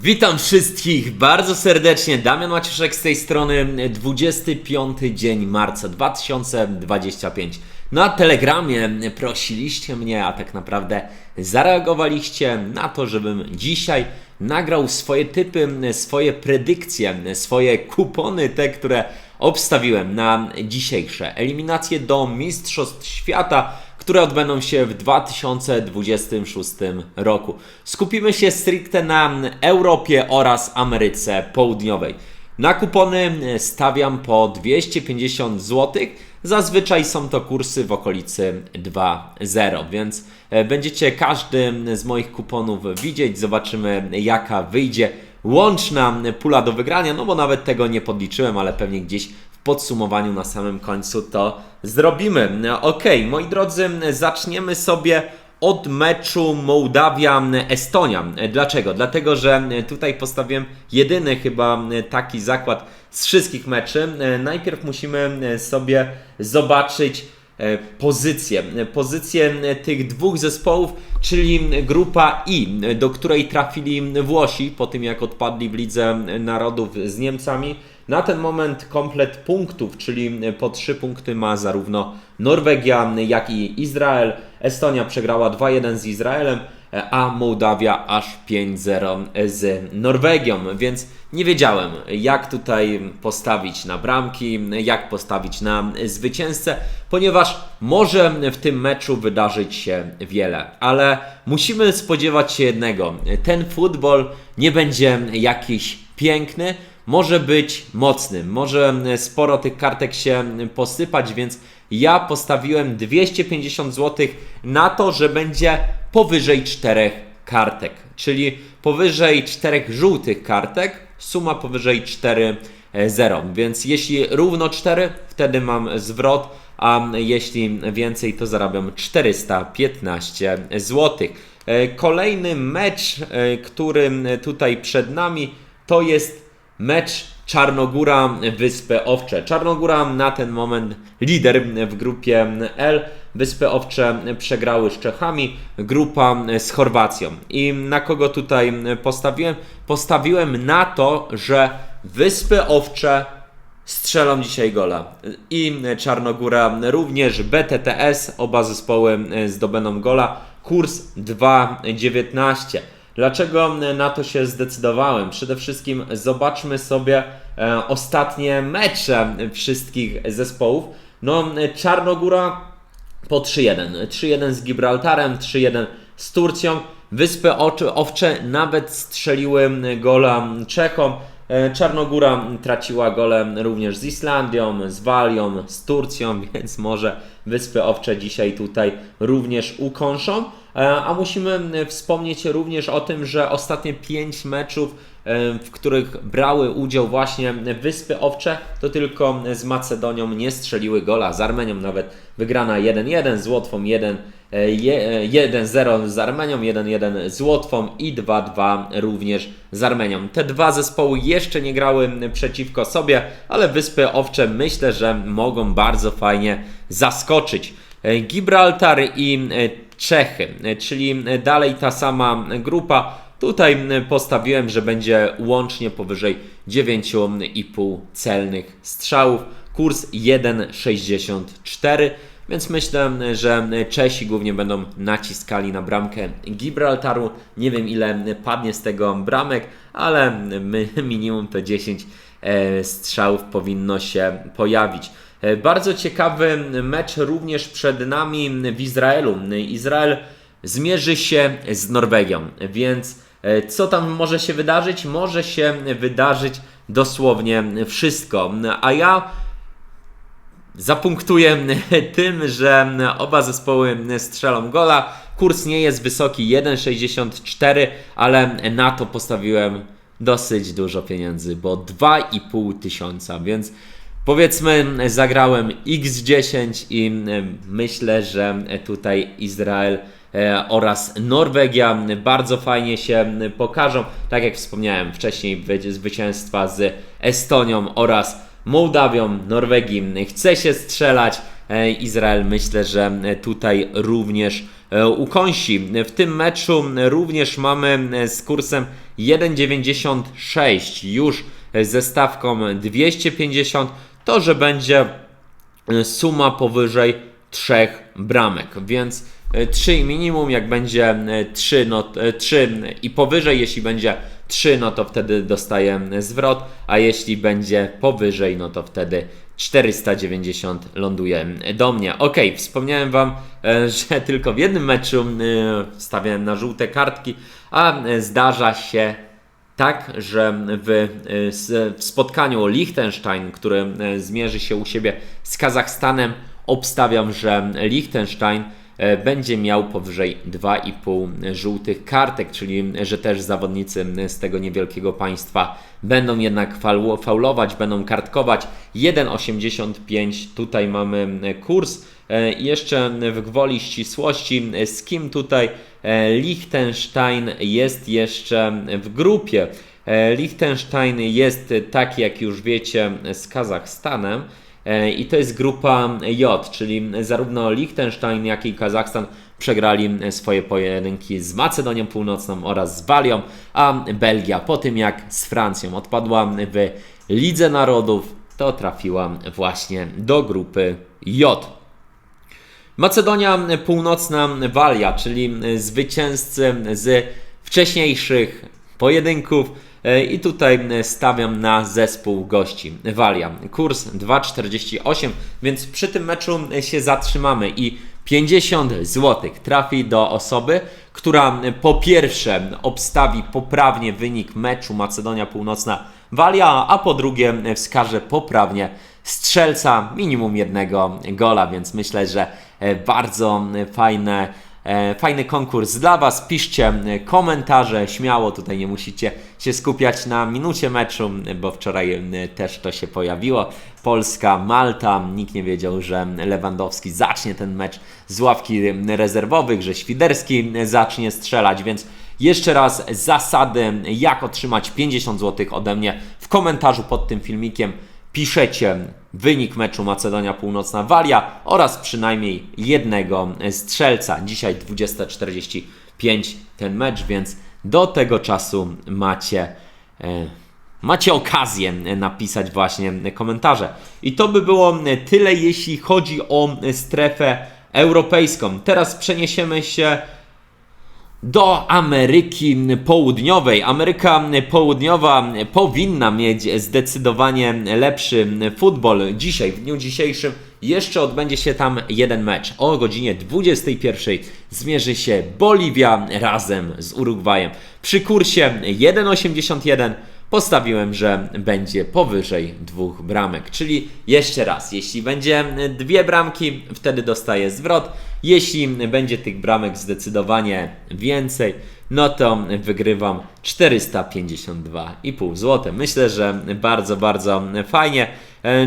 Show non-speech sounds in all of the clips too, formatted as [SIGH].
Witam wszystkich bardzo serdecznie. Damian Maciuszek z tej strony. 25 dzień marca 2025. Na Telegramie prosiliście mnie, a tak naprawdę zareagowaliście na to, żebym dzisiaj nagrał swoje typy, swoje predykcje, swoje kupony, te, które obstawiłem na dzisiejsze eliminacje do Mistrzostw Świata które odbędą się w 2026 roku. Skupimy się stricte na Europie oraz Ameryce Południowej. Na kupony stawiam po 250 zł. Zazwyczaj są to kursy w okolicy 2.0, więc e, będziecie każdy z moich kuponów widzieć. Zobaczymy, jaka wyjdzie łączna pula do wygrania. No bo nawet tego nie podliczyłem, ale pewnie gdzieś podsumowaniu na samym końcu to zrobimy. Ok, moi drodzy, zaczniemy sobie od meczu Mołdawia-Estonia. Dlaczego? Dlatego, że tutaj postawiłem jedyny chyba taki zakład z wszystkich meczy. Najpierw musimy sobie zobaczyć e, pozycje. Pozycje tych dwóch zespołów, czyli grupa I, do której trafili Włosi po tym jak odpadli w Lidze Narodów z Niemcami. Na ten moment komplet punktów, czyli po 3 punkty ma zarówno Norwegia, jak i Izrael. Estonia przegrała 2-1 z Izraelem, a Mołdawia aż 5-0 z Norwegią, więc nie wiedziałem, jak tutaj postawić na bramki, jak postawić na zwycięzcę, ponieważ może w tym meczu wydarzyć się wiele, ale musimy spodziewać się jednego: ten futbol nie będzie jakiś piękny, może być mocny, może sporo tych kartek się posypać, więc ja postawiłem 250 zł na to, że będzie powyżej 4 kartek, czyli powyżej 4 żółtych kartek, suma powyżej 4 0. Więc jeśli równo 4, wtedy mam zwrot, a jeśli więcej, to zarabiam 415 zł. Kolejny mecz, który tutaj przed nami, to jest mecz Czarnogóra Wyspy Owcze. Czarnogóra na ten moment lider w grupie L. Wyspy Owcze przegrały z Czechami, grupa z Chorwacją. I na kogo tutaj postawiłem? Postawiłem na to, że Wyspy Owcze strzelą dzisiaj gola. I Czarnogóra również, BTTS, oba zespoły zdobędą gola. Kurs 2,19. Dlaczego na to się zdecydowałem? Przede wszystkim zobaczmy sobie e, ostatnie mecze wszystkich zespołów. No, Czarnogóra po 3-1. 3-1 z Gibraltarem, 3-1 z Turcją. Wyspy Owcze nawet strzeliły gola Czechom. E, Czarnogóra traciła gole również z Islandią, z Walią, z Turcją, [LAUGHS] więc może Wyspy Owcze dzisiaj tutaj również ukąszą. E, a musimy wspomnieć również o tym, że ostatnie 5 meczów, e, w których brały udział właśnie Wyspy Owcze, to tylko z Macedonią nie strzeliły gola, z Armenią nawet wygrana 1-1, z Łotwą 1 1-0 z Armenią, 1-1 z Łotwą i 2-2 również z Armenią. Te dwa zespoły jeszcze nie grały przeciwko sobie, ale Wyspy Owcze myślę, że mogą bardzo fajnie zaskoczyć. E, Gibraltar i Czechy, czyli dalej ta sama grupa. Tutaj postawiłem, że będzie łącznie powyżej 9,5 celnych strzałów. Kurs 1,64. Więc myślę, że Czesi głównie będą naciskali na bramkę Gibraltaru. Nie wiem ile padnie z tego bramek, ale [LAUGHS] minimum to 10 e, strzałów powinno się pojawić. E, bardzo ciekawy mecz również przed nami w Izraelu. Izrael zmierzy się z Norwegią, więc e, co tam może się wydarzyć? Może się wydarzyć dosłownie wszystko. A ja zapunktuję [LAUGHS] tym, że oba zespoły strzelą gola. Kurs nie jest wysoki 1,64, ale na to postawiłem dosyć dużo pieniędzy, bo 2,5 tysiąca, więc Powiedzmy, zagrałem X10 i myślę, że tutaj Izrael e, oraz Norwegia bardzo fajnie się pokażą. Tak jak wspomniałem wcześniej, zwycięstwa z Estonią oraz Mołdawią, Norwegii chce się strzelać. E, Izrael myślę, że tutaj również e, ukąsi. W tym meczu również mamy z kursem 1,96 już ze stawką 250, to że będzie e, suma powyżej trzech bramek, więc 3 minimum, jak będzie 3, no, 3 i powyżej, jeśli będzie 3, no to wtedy dostaję zwrot, a jeśli będzie powyżej, no to wtedy 490 ląduje do mnie. Ok, wspomniałem Wam, [LAUGHS] że tylko w jednym meczu stawiałem na żółte kartki, a zdarza się tak, że w, w spotkaniu Liechtenstein, który zmierzy się u siebie z Kazachstanem, obstawiam, że Liechtenstein E, będzie miał powyżej 2,5 żółtych kartek, czyli że też zawodnicy z tego niewielkiego państwa będą jednak faulować, będą kartkować. 1,85 tutaj mamy kurs. E, jeszcze w gwoli ścisłości, z kim tutaj e, Liechtenstein jest jeszcze w grupie. Liechtenstein jest taki, jak już wiecie, z Kazachstanem. E, I to jest grupa J, czyli zarówno Liechtenstein, jak i Kazachstan przegrali swoje pojedynki z Macedonią Północną oraz z Walią, a Belgia po tym jak z Francją odpadła w Lidze Narodów, to trafiła właśnie do grupy J. Macedonia Północna Walia, czyli zwycięzcy z wcześniejszych pojedynków E, I tutaj stawiam na zespół gości Walia. Kurs 2,48, więc przy tym meczu się zatrzymamy i 50 zł trafi do osoby, która po pierwsze obstawi poprawnie wynik meczu Macedonia Północna Walia, a po drugie wskaże poprawnie strzelca minimum jednego gola, więc myślę, że e, bardzo fajne E, fajny konkurs dla Was. Piszcie komentarze, śmiało, tutaj nie musicie się skupiać na minucie meczu, bo wczoraj też to się pojawiło. Polska, Malta, nikt nie wiedział, że Lewandowski zacznie ten mecz z ławki rezerwowych, że Świderski zacznie strzelać, więc jeszcze raz zasady, jak otrzymać 50 zł ode mnie w komentarzu pod tym filmikiem piszecie wynik meczu Macedonia Północna-Walia oraz przynajmniej jednego strzelca. Dzisiaj 20.45 ten mecz, więc do tego czasu macie, e, macie okazję napisać właśnie komentarze. I to by było tyle, jeśli chodzi o strefę europejską. Teraz przeniesiemy się do Ameryki Południowej. Ameryka Południowa powinna mieć zdecydowanie lepszy futbol. Dzisiaj, w dniu dzisiejszym, jeszcze odbędzie się tam jeden mecz. O godzinie 21 zmierzy się Boliwia razem z Urugwajem. Przy kursie 1,81 postawiłem, że będzie powyżej dwóch bramek. Czyli jeszcze raz, jeśli będzie dwie bramki, wtedy dostaję zwrot. Jeśli będzie tych bramek zdecydowanie więcej, no to wygrywam 452,5 zł. Myślę, że bardzo, bardzo fajnie.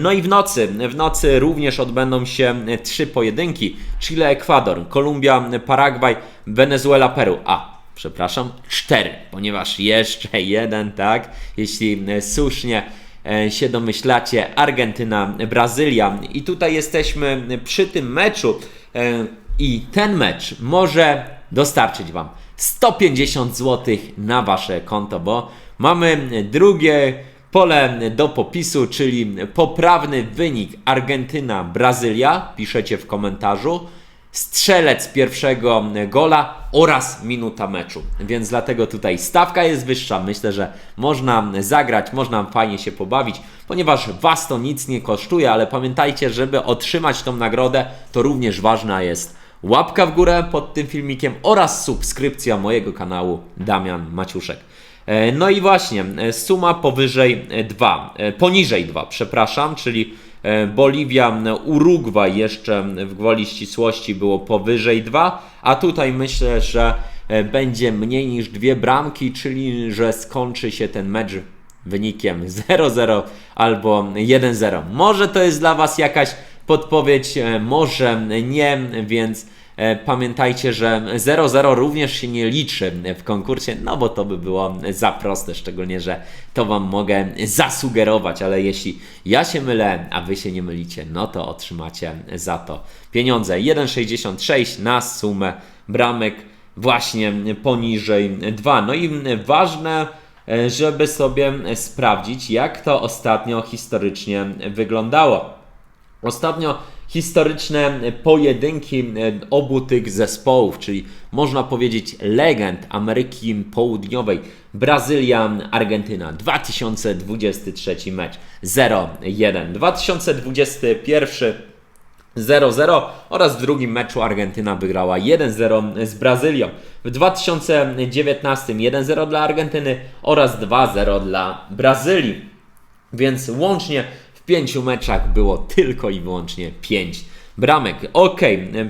No i w nocy, w nocy również odbędą się trzy pojedynki: Chile, Ekwador, Kolumbia, Paragwaj, Wenezuela, Peru. A, przepraszam, cztery, ponieważ jeszcze jeden, tak, jeśli e, słusznie e, się domyślacie, Argentyna, Brazylia. I tutaj jesteśmy przy tym meczu e, i ten mecz może dostarczyć Wam 150 zł na Wasze konto, bo mamy drugie pole do popisu, czyli poprawny wynik Argentyna-Brazylia. Piszecie w komentarzu strzelec pierwszego gola oraz minuta meczu. Więc dlatego tutaj stawka jest wyższa. Myślę, że można zagrać, można fajnie się pobawić, ponieważ Was to nic nie kosztuje, ale pamiętajcie, żeby otrzymać tą nagrodę, to również ważna jest łapka w górę pod tym filmikiem oraz subskrypcja mojego kanału Damian Maciuszek. E, no i właśnie, e, suma powyżej 2, e, poniżej 2, przepraszam, czyli Boliwia, Urugwaj jeszcze w gwoli ścisłości było powyżej 2, a tutaj myślę, że e, będzie mniej niż dwie bramki, czyli że skończy się ten mecz wynikiem 0-0 albo 1-0. Może to jest dla Was jakaś podpowiedź, e, może nie, więc E, Pamiętajcie, że 0-0 również się nie liczy w konkursie, no bo to by było za proste, szczególnie, że to Wam mogę zasugerować, ale jeśli ja się mylę, a Wy się nie mylicie, no to otrzymacie za to pieniądze. 1,66 na sumę bramek właśnie poniżej 2. No i ważne, e, żeby sobie sprawdzić, jak to ostatnio historycznie wyglądało. Ostatnio historyczne pojedynki e, obu tych zespołów, czyli można powiedzieć legend Ameryki Południowej, Brazylia, Argentyna, 2023 mecz 0-1, 2021 0-0 oraz w drugim meczu Argentyna wygrała 1-0 z Brazylią. W 2019 1-0 dla Argentyny oraz 2-0 dla Brazylii. Więc łącznie pięciu meczach było tylko i wyłącznie 5 bramek. Ok,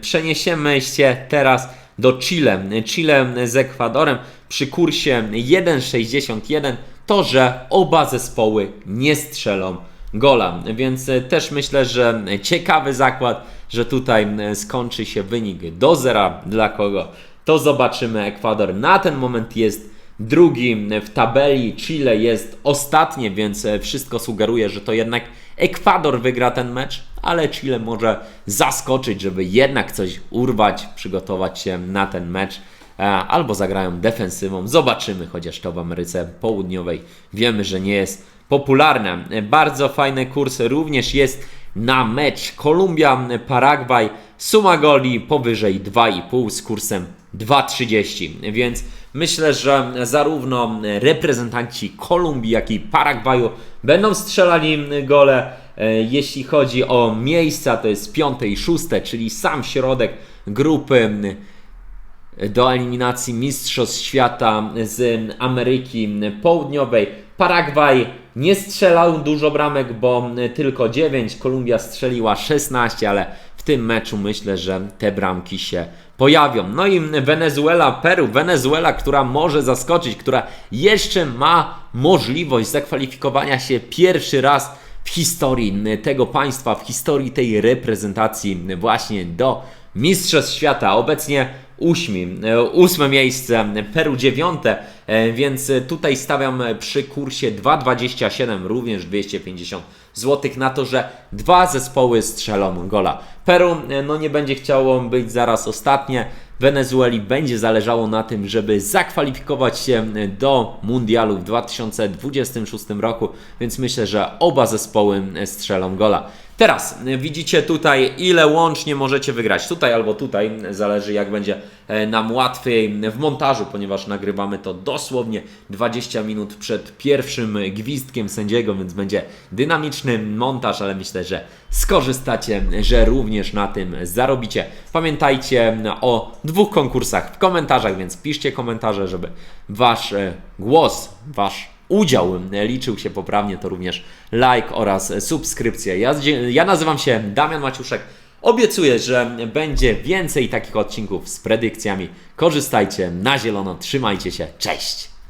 przeniesiemy się teraz do Chile. Chile z Ekwadorem przy kursie 1,61 to, że oba zespoły nie strzelą gola. Więc też myślę, że ciekawy zakład, że tutaj skończy się wynik do zera. Dla kogo? To zobaczymy. Ekwador na ten moment jest drugi w tabeli, Chile jest ostatnie, więc wszystko sugeruje, że to jednak Ekwador wygra ten mecz, ale Chile może zaskoczyć, żeby jednak coś urwać, przygotować się na ten mecz e, albo zagrają defensywą. Zobaczymy, chociaż to w Ameryce Południowej wiemy, że nie jest popularne. Bardzo fajny kurs również jest na mecz Kolumbia-Paragwaj. Suma goli powyżej 2,5 z kursem 2,30. Więc myślę, że zarówno reprezentanci Kolumbii, jak i Paragwaju będą strzelali gole. E, Jeśli chodzi o miejsca, to jest piąte i szóste, czyli sam środek grupy do eliminacji Mistrzostw Świata z Ameryki Południowej. Paragwaj nie strzelał dużo bramek, bo tylko 9, Kolumbia strzeliła 16, ale w tym meczu myślę, że te bramki się pojawią. No i Wenezuela, Peru. Wenezuela, która może zaskoczyć, która jeszcze ma możliwość zakwalifikowania się pierwszy raz w historii tego państwa, w historii tej reprezentacji właśnie do Mistrzostw Świata. Obecnie ósmi, e, ósme miejsce, Peru dziewiąte, e, więc tutaj stawiam przy kursie 2,27, również 250 zł na to, że dwa zespoły strzelą gola. Peru e, no nie będzie chciało być zaraz ostatnie, Wenezueli będzie zależało na tym, żeby zakwalifikować się do Mundialu w 2026 roku, więc myślę, że oba zespoły strzelą gola. Teraz widzicie tutaj, ile łącznie możecie wygrać. Tutaj albo tutaj, zależy jak będzie e, nam łatwiej w montażu, ponieważ nagrywamy to dosłownie 20 minut przed pierwszym gwizdkiem sędziego, więc będzie dynamiczny montaż, ale myślę, że skorzystacie, że również na tym zarobicie. Pamiętajcie o dwóch konkursach w komentarzach, więc piszcie komentarze, żeby Wasz e, głos, Wasz udział liczył się poprawnie, to również like oraz subskrypcja. Ja, ja nazywam się Damian Maciuszek. Obiecuję, że będzie więcej takich odcinków z predykcjami. Korzystajcie na zielono, trzymajcie się, cześć!